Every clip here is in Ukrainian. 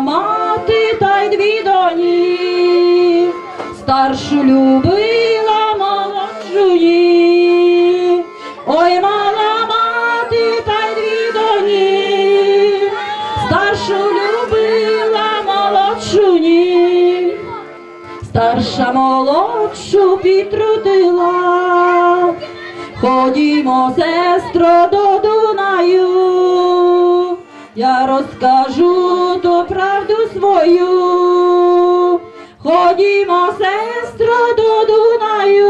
мати та й дві доні, старшу любила молодшу ні. Ой, мала мати та й дві доні, старшу любила молодшу ні. Старша молодшу підтрудила, ходімо, сестро, до Дунаю, я розкажу ту правду свою. Ходімо, сестро, до Дунаю,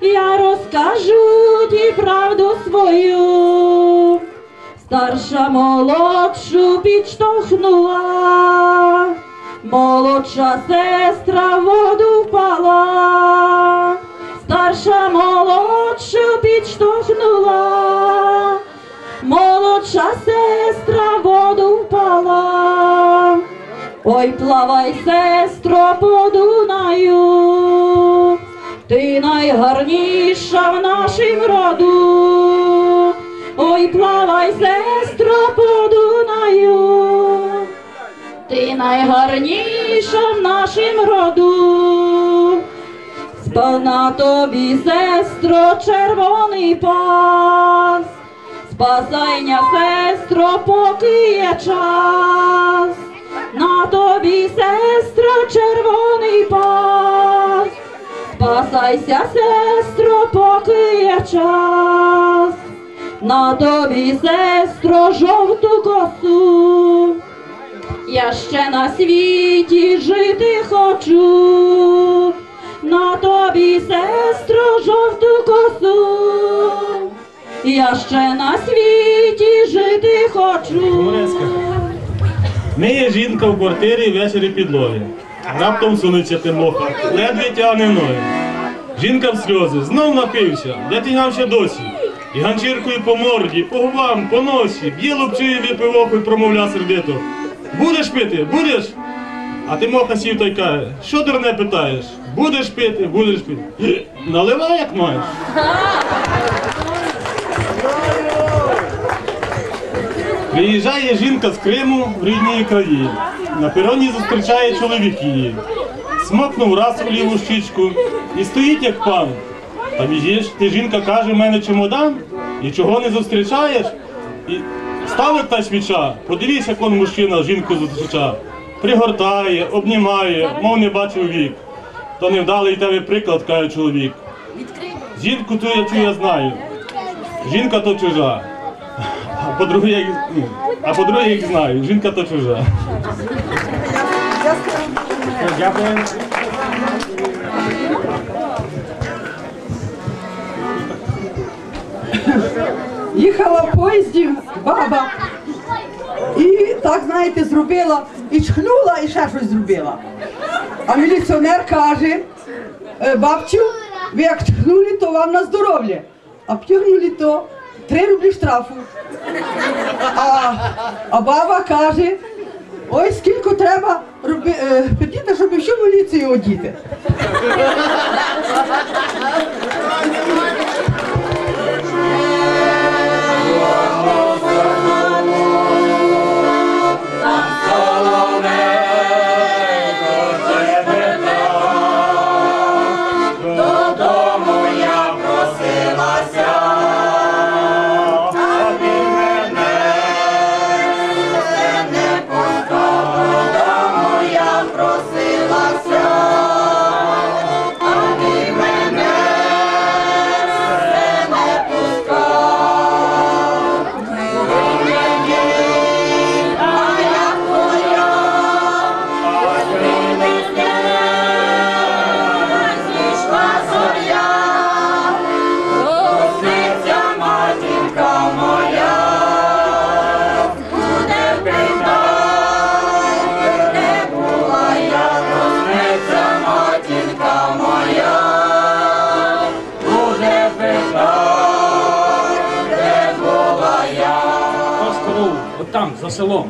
я розкажу ті правду свою. Старша молодшу підштовхнула, молодша сестра в воду впала, старша молодшу підштовхнула, молодша сестра в воду впала. Ой, плавай, сестро, по Дунаю, ти найгарніша в нашім роду. Ой, плавай, сестро, по Дунаю, ти найгарніша в нашім роду. Спав на тобі, сестро, червоний пас, спасайня, сестро, поки є час. На тобі, сестро, червоний пас, спасайся, сестро, поки є час. На тобі, сестро, жовту косу, я ще на світі жити хочу. На тобі, сестро, жовту косу, я ще на світі жити хочу. Гумореска. Миє жінка в квартирі ввечері підлоги. Раптом сунеться тимоха, ледве тягне ноги. Жінка в сльози, знов напився, де ти досі? І ганчіркою по морді, по губам, по носі, б'є лупчує випивоху і промовля сердито. Будеш пити, будеш? А Тимоха сів та й каже, що дурне питаєш? Будеш пити, будеш пити. Наливай, як маєш. Приїжджає жінка з Криму в рідні краї. На пероні зустрічає чоловік її. Смокнув раз у ліву щічку і стоїть як пан. Та біжиш, ти жінка каже, в мене чемодан, і чого не зустрічаєш? І ставить та свіча, подивись, як он мужчина жінку зустрічав. Пригортає, обнімає, мов не бачив вік. То невдалий тебе приклад, каже чоловік. Жінку ту я чую, я знаю. Жінка то чужа. По-друге, ну, а по-друге, я їх знаю. Жінка то чужа. Їхала в поїзді баба. І так, знаєте, зробила, і чхнула, і ще щось зробила. А міліціонер каже, «Е, бабцю, ви як чхнули, то вам на здоров'я. А п'югнули то три рублі штрафу. А, а баба каже, ой, скільки треба роби, е, петіти, щоб всю міліцію одіти. Селом.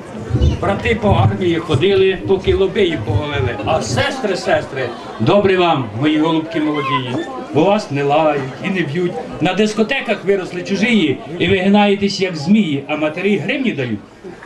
Брати по армії ходили, поки лобеї повалили. А сестри, сестри, добре вам, мої голубки молодії, бо вас не лають і не б'ють. На дискотеках виросли чужії, і ви гинаєтесь, як змії, а матері гривні дають.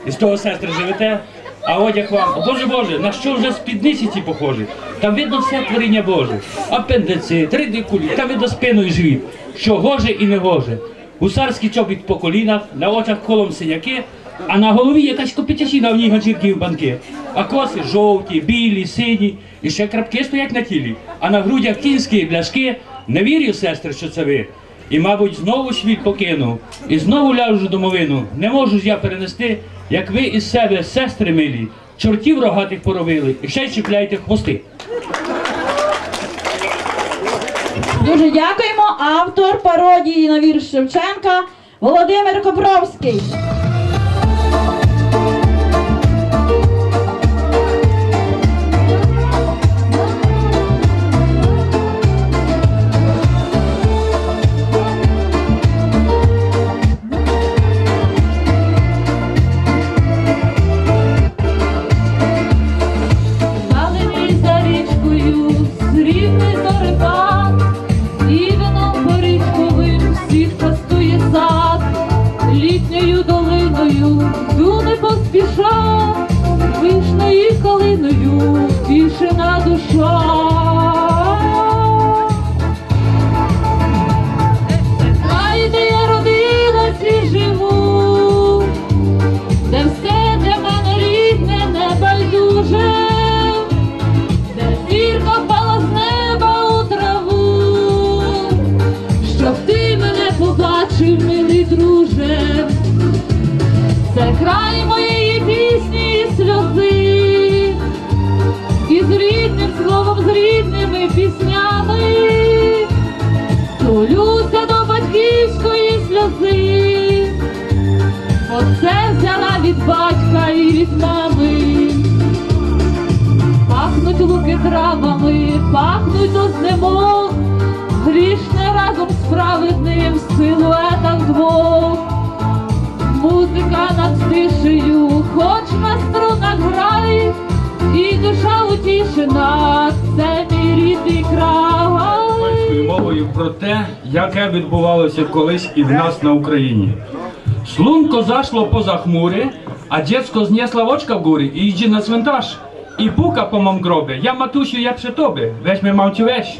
І з того сестри живете. А одяг вам, О, Боже Боже, на що вже спідниці ці похожі? Там видно все творіння Боже. Апендицит, ридикулі, там видно спину і живіт. Що гоже і не гоже. Гусарський чобіт по колінах, на очах колом синяки, а на голові якась копітячина в ній ганчірки в банки. А коси жовті, білі, сині, і ще крапки стоять на тілі, а на грудях кінські бляшки. Не вірю, сестри, що це ви. І, мабуть, знову світ покинув, і знову ляжу домовину. Не можу ж я перенести, як ви із себе, сестри милі, чортів рогатих поробили, і ще й чіпляєте хвости. Дуже дякуємо. Автор пародії на вірш Шевченка Володимир Копровський. Пахнуть до знемог, грішне разом з праведним в силуетах двох. Музика над тишею, хоч на струнах грає, і душа утішена, це мій рідний край. Мовою про те, яке відбувалося колись і в нас на Україні. Слунко зашло поза хмури, а dziecko zniesła oczka w góry i idzie na cmentarz. I puka po mom grobie. Ja matusiu, ja przy tobie. Weźmy mamciu, weź.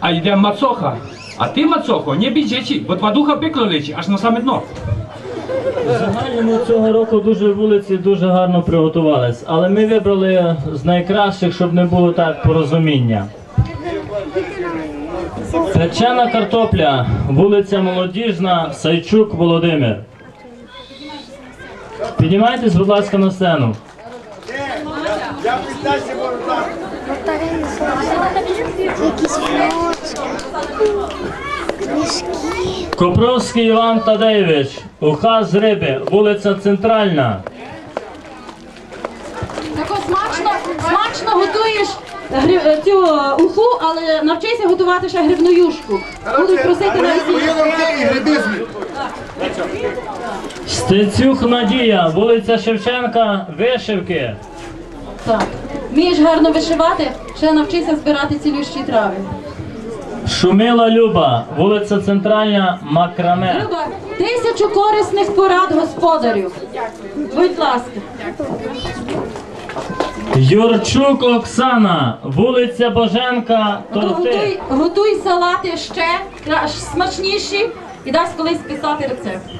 A idę macocha. A ty macocho, nie bij dzieci, bo dwa ducha pieklo leci, aż na same dno. Загальному цього року дуже вулиці дуже гарно приготувались, але ми вибрали з найкращих, щоб не було так порозуміння. Печена картопля, вулиця Молодіжна, Сайчук Володимир. Піднімайтесь, будь ласка, на сцену. Якісь книжки. Копровський Іван Тадеєвич, уха з риби, вулиця Центральна. Тако смачно, смачно готуєш гри- е, цю е, уху, але навчися готувати ще грибну юшку. Будуть просити на. Стецюк Надія, вулиця Шевченка, Вишивки. Так. Вмієш гарно вишивати, ще навчися збирати цілющі трави. Шумила Люба, вулиця Центральна, Макраме. Люба, тисячу корисних порад господарю. Будь ласка. Юрчук Оксана, вулиця Боженка, торти. Готуй, готуй салати ще смачніші і дасть колись писати рецепт.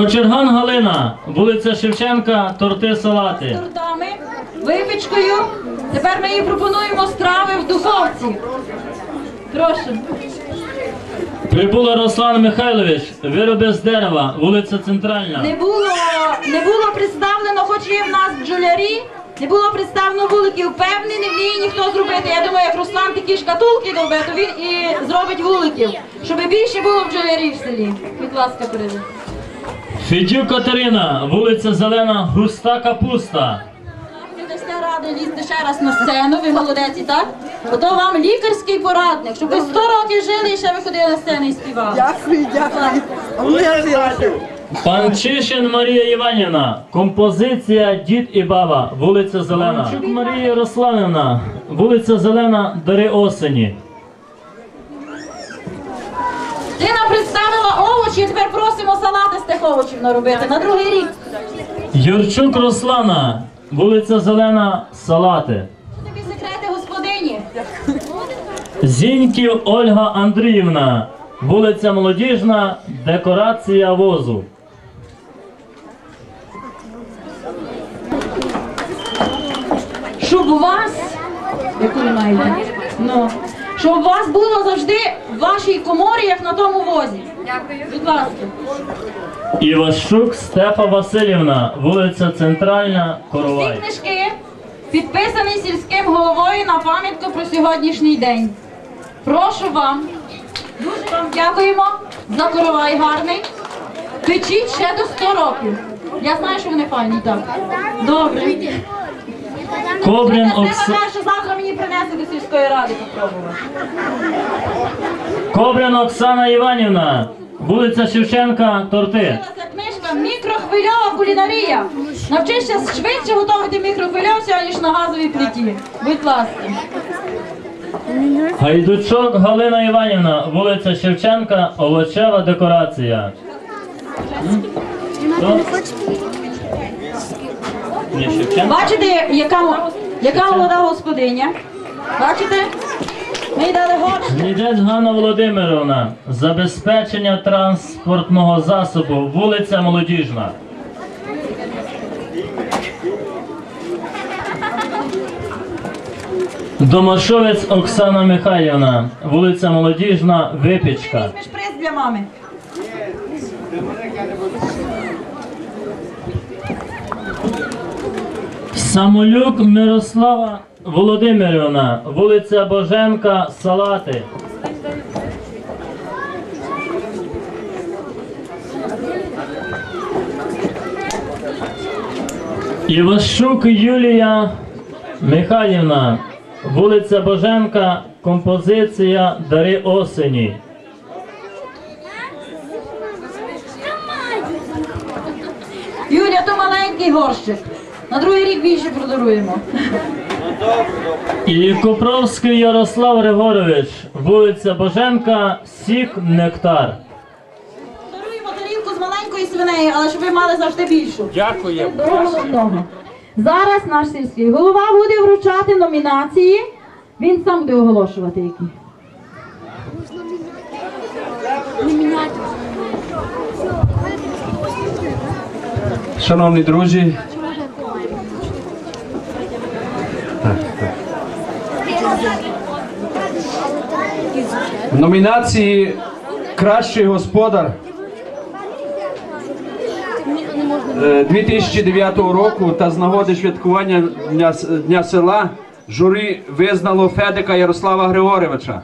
Кочерган Галина, вулиця Шевченка, торти салати. Тортами, випічкою. Тепер ми їй пропонуємо страви в духовці. Прошу. Прибула Руслан Михайлович, вироби з дерева, вулиця Центральна. Не було, не було представлено, хоч є в нас бджолярі, не було представлено вуликів. Певний не вміє ніхто зробити. Я думаю, як Руслан такі шкатулки довбе, то він і зробить вуликів, щоб більше було бджолярів в селі. Будь ласка, передай. Федюк Катерина, вулиця Зелена, густа капуста. Ви ради лізти ще раз на сцену, ви молодеці, так? Ото вам лікарський порадник, щоб ви 100 років жили і ще виходили на сцену і співали. Дякую, дякую. А ми Панчишин Марія Іванівна, композиція Дід і баба, вулиця Зелена. Панчук Марія Ярославівна, вулиця Зелена, Дари осені. Ти нам представила овочі, тепер просимо салати з тих овочів наробити на другий рік. Юрчук Руслана, вулиця Зелена, Салати. Тобі секрети господині. Зіньків Ольга Андріївна, вулиця Молодіжна, декорація возу. Щоб у вас, яку маєте? Ну, щоб у вас було завжди в вашій коморі, як на тому возі. Дякую. Будь ласка. Івашук Стефа Васильівна, вулиця Центральна, Всі Коровай. книжки підписані сільським головою на пам'ятку про сьогоднішній день. Прошу вам. Дуже вам дякуємо за коровай гарний. Печіть ще до 100 років. Я знаю, що вони файні, так. Добре. Кобрин Я Окса... вважаю, що завтра мені принесли до сільської ради попробувати. Кобрин Оксана Іванівна, вулиця Шевченка, торти. Ця книжка Мікрохвильова кулінарія. Навчишся швидше готувати мікрохвильовцю, ніж на газовій плиті. Будь ласка. Гайдучок Галина Іванівна, вулиця Шевченка, овочева декорація. Хто? Ні, Шевченка. Бачите, яка, яка молода господиня? Бачите? Гнідець Ганна Володимировна, забезпечення транспортного засобу, вулиця Молодіжна. Домашовець Оксана Михайлівна, вулиця Молодіжна, Випічка. Візьмеш приз для мами. Самолюк Мирослава Володимирівна, вулиця Боженка, Салати. Івашук Юлія Михайлівна, вулиця Боженка, композиція Дари осені. Юля, то маленький горщик. На другий рік більше продаруємо. І Купровський Ярослав Григорович, вулиця Боженка, Сік Нектар. Даруємо тарілку з маленької свинеї, але щоб ви мали завжди більшу. Дякую. До головного. Зараз наш сільський голова буде вручати номінації. Він сам буде оголошувати які. Шановні друзі, номінації Кращий господар е, 2009 року та з нагоди святкування Дня, Дня села журі визнало Федика Ярослава Григоровича.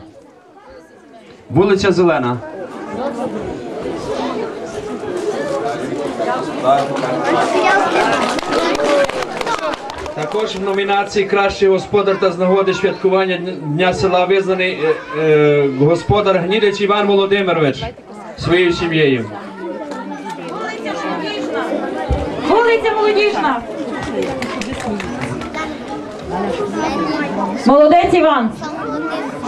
Вулиця Зелена. Також в номінації Кращий господар та з нагоди святкування Дня- села визнаний е, е, господар Гнідич Іван Володимирович своєю сім'єю. Вулиця Молодіжна. Молодець Іван.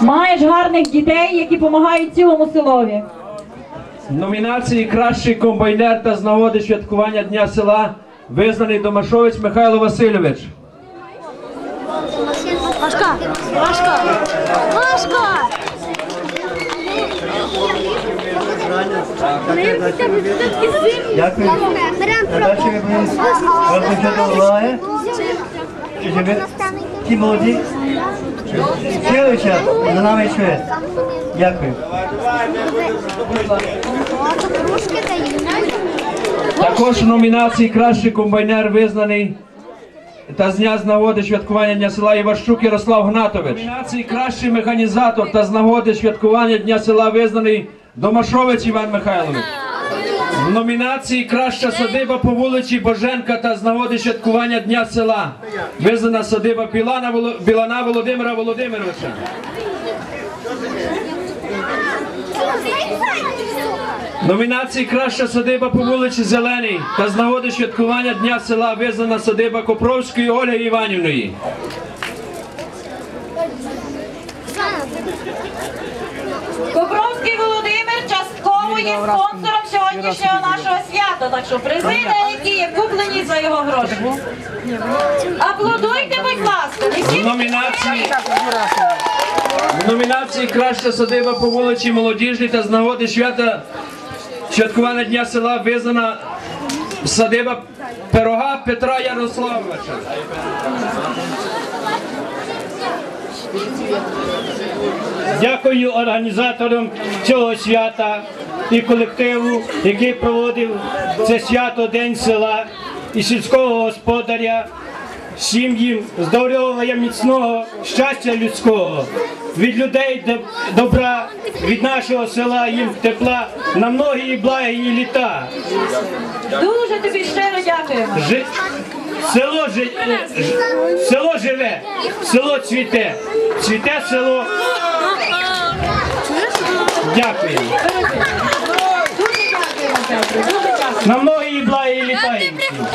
Маєш гарних дітей, які допомагають цілому селові. В номінації Кращий комбайнер та з нагоди святкування Дня села визнаний Домашовець Михайло Васильович. Важко! Важко! Дякую. Надалі ви уваги, щоб ті молоді вчилися за нами йшли. Дякую. Також в номінації Кращий комбайнер визнаний та з дня з нагоди святкування Дня села Іващук Ярослав Гнатович. Номінації Кращий механізатор та з нагоди святкування Дня села визнаний Домашовець Іван Михайлович. В номінації Краща садиба по вулиці Боженка та з нагоди святкування Дня села визнана садиба Білана, Білана Володимира Володимировича. Номінації Краща садиба по вулиці Зеленій та з нагоди святкування Дня села визнана садиба Копровської Ольги Іванівної. Копровський Володимир частково є спонсором сьогоднішнього нашого свята. Так що призи деякі є куплені за його гроші. Аплодуйте, будь ласка. В номінації в номінації Краща садиба по вулиці Молодіжній та з нагоди свята святкування Дня села визнана садиба пирога Петра Ярославовича. Дякую організаторам цього свята і колективу, який проводив це свято День села і сільського господаря, сім'їм, здоров'я міцного, щастя людського, від людей добра, від нашого села їм тепла на многі благі літа. дуже тобі щиро дякуємо. Жи... Село, жи... село живе, село цвіте, цвіте село. Дякую. Дуже дякуємо. На многі благі літа їм всім.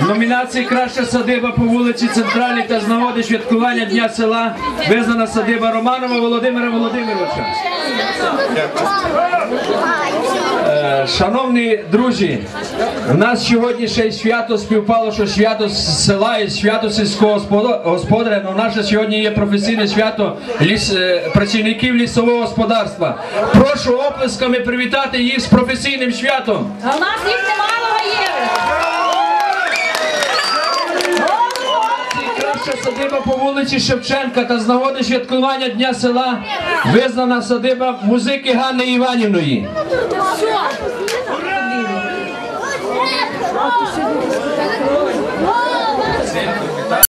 В номінації Краща садиба по вулиці Центральній та з нагоди святкування Дня села визнана садиба Романова Володимира Володимировича. Е, Шановні друзі, у нас сьогодні ще й свято співпало, що свято села і свято сільського господаря. але наше сьогодні є професійне свято ліс, е, працівників лісового господарства. Прошу оплесками привітати їх з професійним святом. А у нас їх немало є. Краща садиба по вулиці Шевченка та з нагоди святкування Дня села визнана садиба музики Ганни Іванівної.